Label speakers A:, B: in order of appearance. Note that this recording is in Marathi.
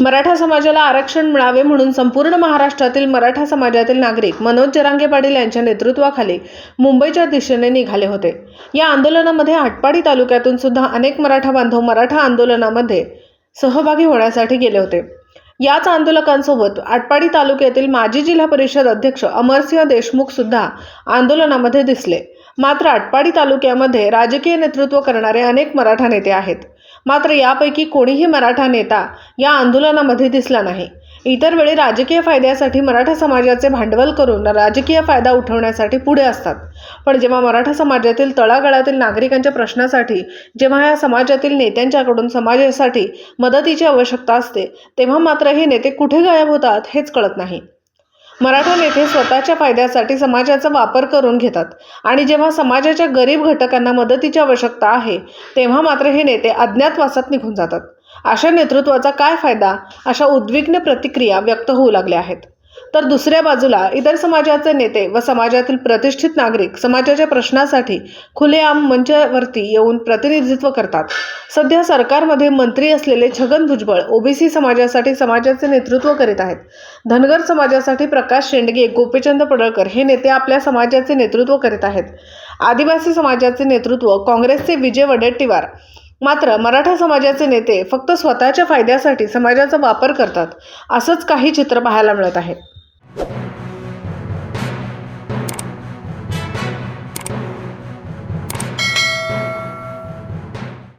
A: मराठा समाजाला आरक्षण मिळावे म्हणून संपूर्ण महाराष्ट्रातील मराठा समाजातील नागरिक मनोज जरांगे पाटील यांच्या नेतृत्वाखाली मुंबईच्या दिशेने निघाले होते. या आंदोलनामध्ये आटपाडी तालुक्यातून सुद्धा अनेक मराठा बांधव मराठा आंदोलनामध्ये सहभागी होण्यासाठी गेले होते. याच आंदोलकांसोबत आटपाडी तालुक्यातील माजी जिल्हा परिषद अध्यक्ष अमरसिंह देशमुख सुद्धा आंदोलनामध्ये दिसले. मात्र आटपाडी तालुक्यामध्ये राजकीय नेतृत्व करणारे अनेक मराठा नेते आहेत. मात्र यापैकी कोणीही मराठा नेता या आंदोलनामध्ये दिसला नाही. इतर वेळी राजकीय फायद्यासाठी मराठा समाजाचे भांडवल करून राजकीय फायदा उठवण्यासाठी पुढे असतात. पण जेव्हा मराठा समाजातील तळागाळातील नागरिकांच्या प्रश्नासाठी जेव्हा या समाजातील नेत्यांच्याकडून समाजासाठी मदतीची आवश्यकता असते तेव्हा मात्र हे नेते कुठे गायब होतात हेच कळत नाही. मराठा नेते स्वतःच्या फायद्यासाठी समाजाचा वापर करून घेतात. आणि जेव्हा समाजाच्या गरीब घटकांना मदतीची आवश्यकता आहे तेव्हा मात्र हे नेते अज्ञातवासात निघून जातात. अशा नेतृत्वाचा काय फायदा? अशा उद्विग्न प्रतिक्रिया व्यक्त होऊ लागल्या आहेत. तर दुसऱ्या बाजूला इतर समाजाचे नेते व समाजातील प्रतिष्ठित नागरिक समाजाच्या प्रश्नासाठी खुलेआम मंचावरती येऊन प्रतिनिधित्व करतात. सध्या सरकारमध्ये मंत्री असलेले छगन भुजबळ ओबीसी समाजासाठी समाजाचे नेतृत्व करीत आहेत. धनगर समाजासाठी प्रकाश शेंडगे गोपीचंद पडळकर हे नेते आपल्या समाजाचे नेतृत्व करीत आहेत. आदिवासी समाजाचे नेतृत्व काँग्रेसचे विजय वडेट्टीवार. मात्र मराठा समाजाचे नेते फक्त स्वतःच्या फायद्यासाठी समाजाचा वापर करतात असंच काही चित्र पाहायला मिळत आहे.